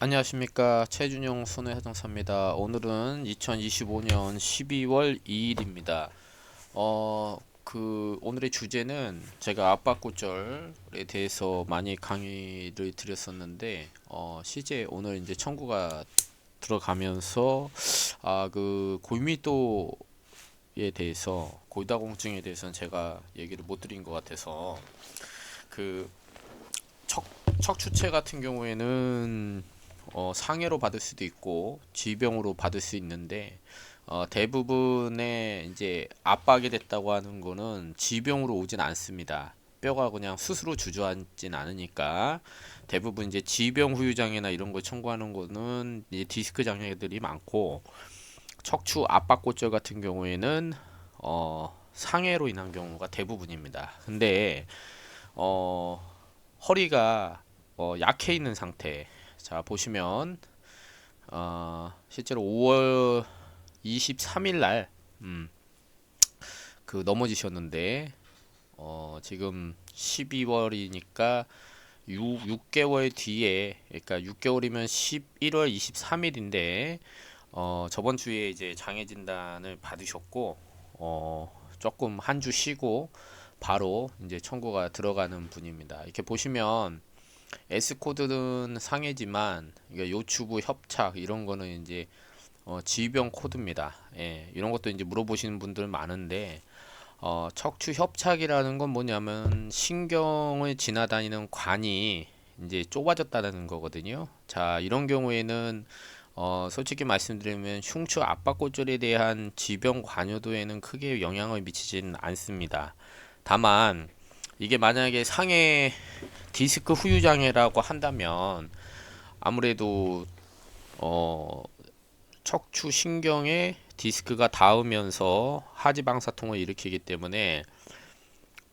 안녕하십니까 최준용 손해자동사입니다. 오늘은 2025년 12월 2일입니다. 어, 그 오늘의 주제는 제가 압박고절에 대해서 많이 강의를 드렸었는데 어, 실제 오늘 이제 청구가 들어가면서 아 그 골밀도에 대해서 골다공증에 대해서는 제가 얘기를 못 드린 것 같아서 그 척, 척추체 같은 경우에는 어, 상해로 받을 수도 있고 질병으로 받을 수 있는데 어, 대부분의 이제 압박이 됐다고 하는 거는 질병으로 오진 않습니다. 뼈가 그냥 스스로 주저앉진 않으니까 대부분 이제 질병 후유 장애나 이런 걸 청구하는 거는 이제 디스크 장애들이 많고 척추 압박 골절 같은 경우에는 어, 상해로 인한 경우가 대부분입니다. 근데 어, 허리가 어, 약해 있는 상태 자 보시면 어, 실제로 5월 23일 날 음, 그 넘어지셨는데 어, 지금 12월이니까 6, 6개월 뒤에 그러니까 6개월이면 11월 23일인데 어, 저번 주에 이제 장애 진단을 받으셨고 어, 조금 한 주 쉬고 바로 이제 청구가 들어가는 분입니다. 이렇게 보시면 S 코드는 상해지만 요추부 협착 이런 거는 이제 어, 질병 코드입니다. 예, 이런 것도 이제 물어보시는 분들 많은데 어, 척추 협착이라는 건 뭐냐면 신경을 지나다니는 관이 이제 좁아졌다는 거거든요. 자, 이런 경우에는 어, 솔직히 말씀드리면 흉추 압박골절에 대한 질병 관여도에는 크게 영향을 미치지는 않습니다. 다만 이게 만약에 상해 디스크 후유 장애라고 한다면 아무래도 어 척추 신경에 디스크가 닿으면서 하지 방사통을 일으키기 때문에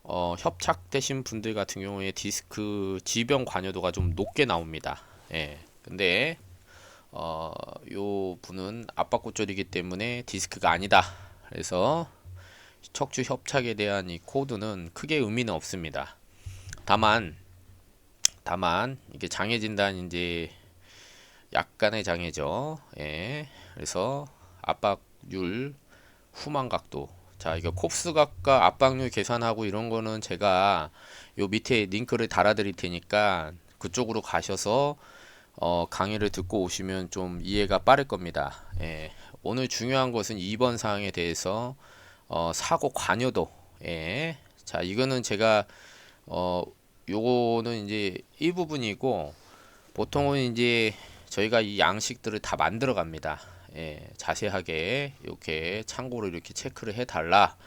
어, 협착되신 분들 같은 경우에 디스크 질병 관여도가 좀 높게 나옵니다. 예. 근데 어, 요 분은 압박골절이기 때문에 디스크가 아니다. 그래서 척추 협착에 대한 이 코드는 크게 의미는 없습니다. 다만 다만 이게 장애 진단 이제 약간의 장애죠. 예. 그래서 압박률, 후만 각도. 자, 이거 콥스 각과 압박률 계산하고 이런 거는 제가 요 밑에 링크를 달아 드릴 테니까 그쪽으로 가셔서 어, 강의를 듣고 오시면 좀 이해가 빠를 겁니다. 예. 오늘 중요한 것은 2번 사항에 대해서 어, 사고 관여도. 예. 자, 이거는 제가 어, 요거는 이제 일부분이고 보통은 이제 저희가 이 양식들을 다 만들어 갑니다. 예, 자세하게 이렇게 참고로 이렇게 체크를 해 달라.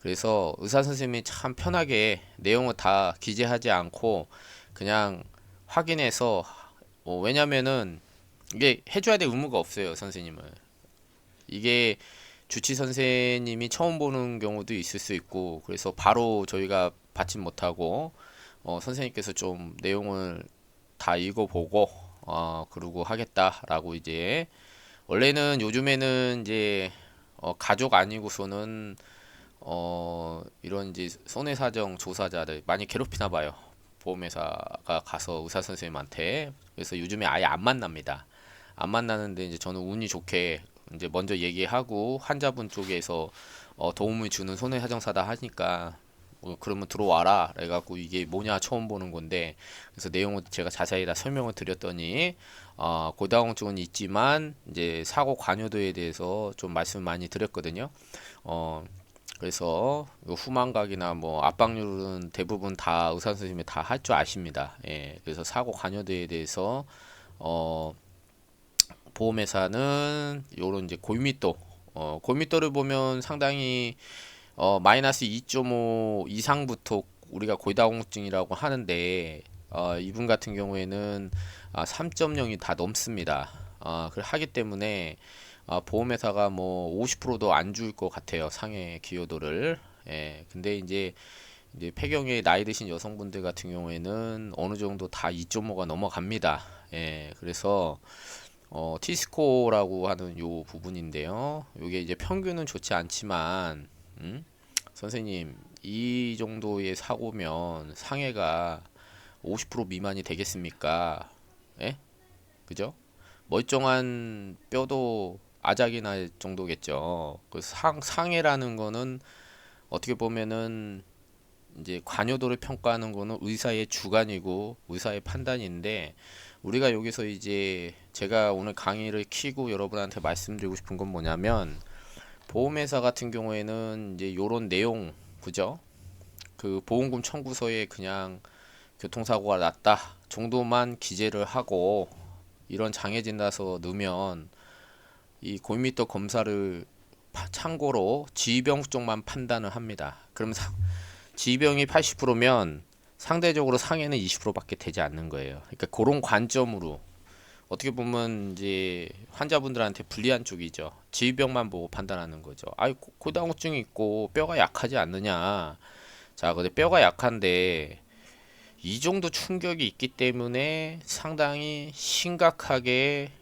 그래서 의사 선생님이 참 편하게 내용을 다 기재하지 않고 그냥 확인해서 어, 왜냐면은 이게 해줘야 될 의무가 없어요 선생님은 이게 주치 선생님이 처음 보는 경우도 있을 수 있고 그래서 바로 저희가 받지 못하고 어, 선생님께서 좀 내용을 다 읽어보고 어, 그러고 하겠다라고 이제 원래는 요즘에는 이제 어, 가족 아니고서는 어, 이런 이제 손해사정 조사자들 많이 괴롭히나 봐요. 보험회사가 가서 의사 선생님한테 그래서 요즘에 아예 안 만납니다. 안 만나는데 이제 저는 운이 좋게 이제 먼저 얘기하고 환자분 쪽에서 어, 도움을 주는 손해사정사다 하니까 어, 그러면 들어와라 그래갖고 이게 뭐냐 처음 보는 건데 그래서 내용을 제가 자세히 다 설명을 드렸더니 어, 고다공증은 있지만 이제 사고 관여도에 대해서 좀 말씀 많이 드렸거든요. 어, 그래서 후만각이나 뭐 압박률은 대부분 다 의사 선생님이 다 할 줄 아십니다. 예, 그래서 사고 관여도에 대해서 어, 보험회사는 요런 이제 골밀도 어, 골밀도를 보면 상당히 어, 마이너스 2.5 이상부터 우리가 골다공증이라고 하는데 어, 이분 같은 경우에는 아, 3.0이 다 넘습니다. 아, 그 하기 때문에 아, 보험회사가 뭐 50%도 안 줄 것 같아요. 상해 기여도를. 예, 근데 이제 이제 폐경에 나이 드신 여성분들 같은 경우에는 어느 정도 다 2.5가 넘어갑니다. 예, 그래서 어, 티스코라고 하는 요 부분인데요. 요게 이제 평균은 좋지 않지만 음? 선생님 이 정도의 사고면 상해가 50% 미만이 되겠습니까? 예? 그죠? 멀쩡한 뼈도 아작이 날 정도겠죠. 그 상, 상해라는 거는 어떻게 보면은 이제 관여도를 평가하는 거는 의사의 주관이고 의사의 판단인데 우리가 여기서 이제 제가 오늘 강의를 키고 여러분한테 말씀드리고 싶은 건 뭐냐면 보험회사 같은 경우에는 이제 요런 내용 그죠? 그 보험금 청구서에 그냥 교통사고가 났다 정도만 기재를 하고 이런 장애진 나서 넣으면 이 고미터 검사를 파- 참고로 지병 쪽만 판단을 합니다. 그럼 상, 지병이 80%면 상대적으로 상해는 20%밖에 되지 않는 거예요. 그러니까 그런 관점으로 어떻게 보면 이제 환자분들한테 불리한 쪽이죠. 지병만 보고 판단하는 거죠. 아이 고- 고다공증이 있고 뼈가 약하지 않느냐. 자, 근데 뼈가 약한데 이 정도 충격이 있기 때문에 상당히 심각하게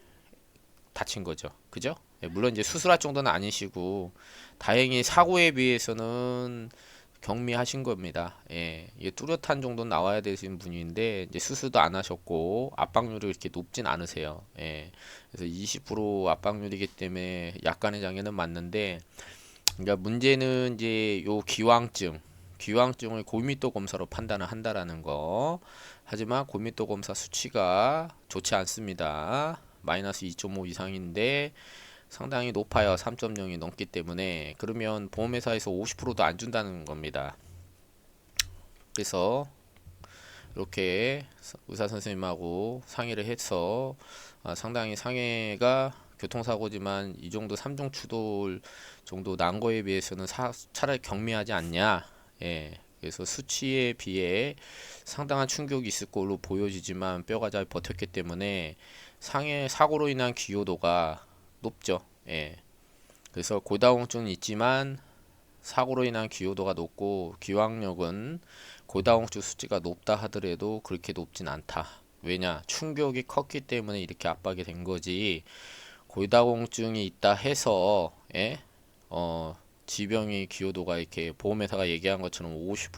다친 거죠. 그죠? 예, 물론 이제 수술할 정도는 아니시고 다행히 사고에 비해서는 경미하신 겁니다. 예, 이게 뚜렷한 정도는 나와야 되시는 분인데 이제 수술도 안 하셨고 압박률이 이렇게 높진 않으세요. 예, 그래서 20% 압박률이기 때문에 약간의 장애는 맞는데, 그러니까 문제는 이제 요 기왕증, 기왕증을 고밀도 검사로 판단을 한다라는 거. 하지만 고밀도 검사 수치가 좋지 않습니다. 마이너스 2.5 이상인데 상당히 높아요. 3.0이 넘기 때문에 그러면 보험회사에서 50%도 안 준다는 겁니다. 그래서 이렇게 의사 선생님하고 상의를 해서 아, 상당히 상해가 교통사고지만 이 정도 3중 추돌 정도 난 거에 비해서는 사, 차라리 경미하지 않냐. 예. 그래서 수치에 비해 상당한 충격이 있을 걸로 보여지지만 뼈가 잘 버텼기 때문에 상해 사고로 인한 기여도가 높죠. 예. 그래서 고다공증은 있지만 사고로 인한 기여도가 높고 기왕력은 고다공증 수치가 높다 하더라도 그렇게 높진 않다. 왜냐? 충격이 컸기 때문에 이렇게 압박이 된 거지. 고다공증이 있다 해서 예? 어, 지병의 기여도가 이렇게 보험회사가 얘기한 것처럼 50%,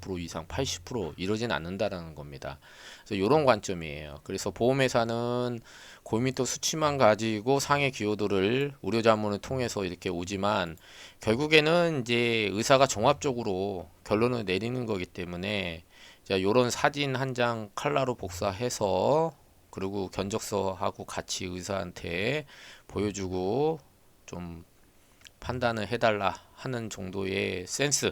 50% 이상, 80% 이러진 않는다라는 겁니다. 그래서 이런 관점이에요. 그래서 보험회사는 고밀도 수치만 가지고 상해 기여도를 우려 자문을 통해서 이렇게 오지만 결국에는 이제 의사가 종합적으로 결론을 내리는 거기 때문에 자 요런 사진 한 장 칼라로 복사해서 그리고 견적서하고 같이 의사한테 보여주고 좀 판단을 해달라 하는 정도의 센스.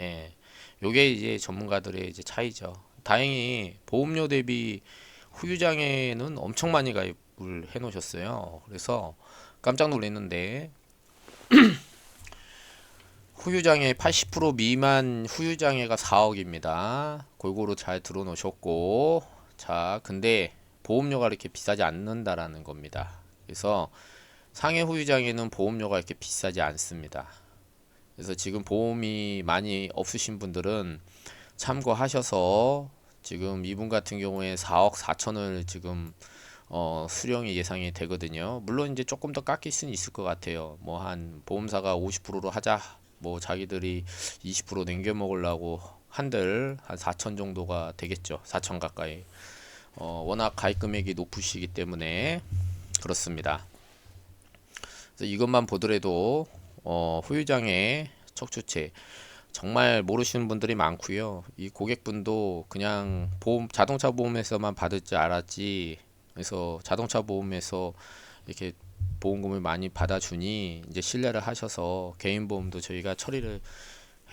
예. 요게 이제 전문가들의 이제 차이죠. 다행히 보험료 대비 후유장애는 엄청 많이 가입을 해 놓으셨어요. 그래서 깜짝 놀랐는데 후유장애 80% 미만 후유장애가 4억입니다. 골고루 잘 들어 놓으셨고 자, 근데 보험료가 이렇게 비싸지 않는다라는 겁니다. 그래서 상해 후유장애는 보험료가 이렇게 비싸지 않습니다. 그래서 지금 보험이 많이 없으신 분들은 참고하셔서 지금 이분 같은 경우에 4억 4천을 지금 어, 수령이 예상이 되거든요. 물론 이제 조금 더 깎일 수는 있을 것 같아요. 뭐 한 보험사가 50%로 하자. 뭐 자기들이 20% 남겨 먹으려고 한들 한 4천 정도가 되겠죠. 4천 가까이. 어, 워낙 가입 금액이 높으시기 때문에 그렇습니다. 그래서 이것만 보더라도 어, 후유장애 척추체 정말 모르시는 분들이 많고요. 이 고객분도 그냥 보험 자동차 보험에서만 받을 줄 알았지. 그래서 자동차 보험에서 이렇게 보험금을 많이 받아주니 이제 신뢰를 하셔서 개인 보험도 저희가 처리를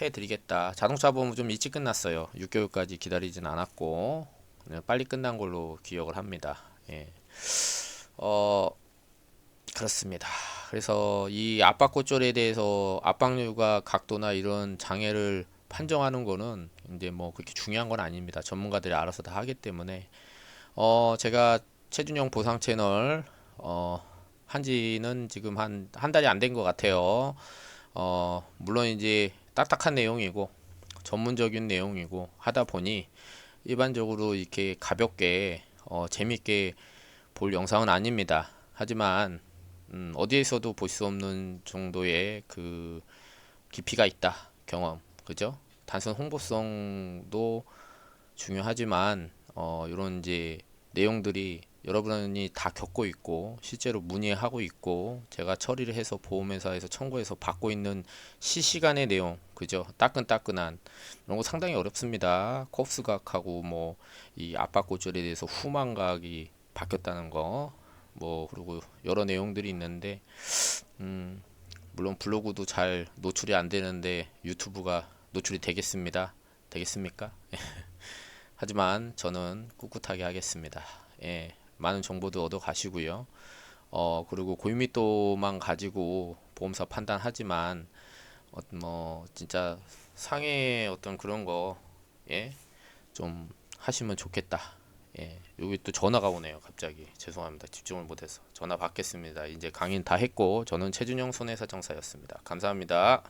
해드리겠다. 자동차 보험은 좀 일찍 끝났어요. 6개월까지 기다리진 않았고 빨리 끝난 걸로 기억을 합니다. 예. 어 그렇습니다. 그래서 이 압박고절에 대해서 압박률과 각도나 이런 장애를 판정하는 거는 이제 뭐 그렇게 중요한 건 아닙니다. 전문가들이 알아서 다 하기 때문에 어 제가 최준영 보상 채널 어 한지는 지금 한 한 달이 안 된 것 같아요. 어 물론 이제 딱딱한 내용이고 전문적인 내용이고 하다 보니 일반적으로 이렇게 가볍게 어 재밌게 볼 영상은 아닙니다. 하지만 음, 어디에서도 볼 수 없는 정도의 그 깊이가 있다 경험. 그죠? 단순 홍보성도 중요하지만 어, 이런 이제 내용들이 여러분이 다 겪고 있고 실제로 문의하고 있고 제가 처리를 해서 보험회사에서 청구해서 받고 있는 실시간의 내용 그죠? 따끈따끈한. 이런 거 상당히 어렵습니다. 콥스각하고 뭐 이 압박 고절에 대해서 후만각이 바뀌었다는 거 뭐 그리고 여러 내용들이 있는데 음 물론 블로그도 잘 노출이 안 되는데 유튜브가 노출이 되겠습니다 되겠습니까 하지만 저는 꿋꿋하게 하겠습니다 예 많은 정보도 얻어 가시고요. 어, 그리고 고유미도만 가지고 보험사 판단하지만, 어, 뭐, 진짜 상해 어떤 그런 거, 예, 좀 하시면 좋겠다. 예, 여기 또 전화가 오네요. 갑자기. 죄송합니다. 집중을 못해서. 전화 받겠습니다. 이제 강의 다 했고, 저는 최준영 손해사정사였습니다. 감사합니다.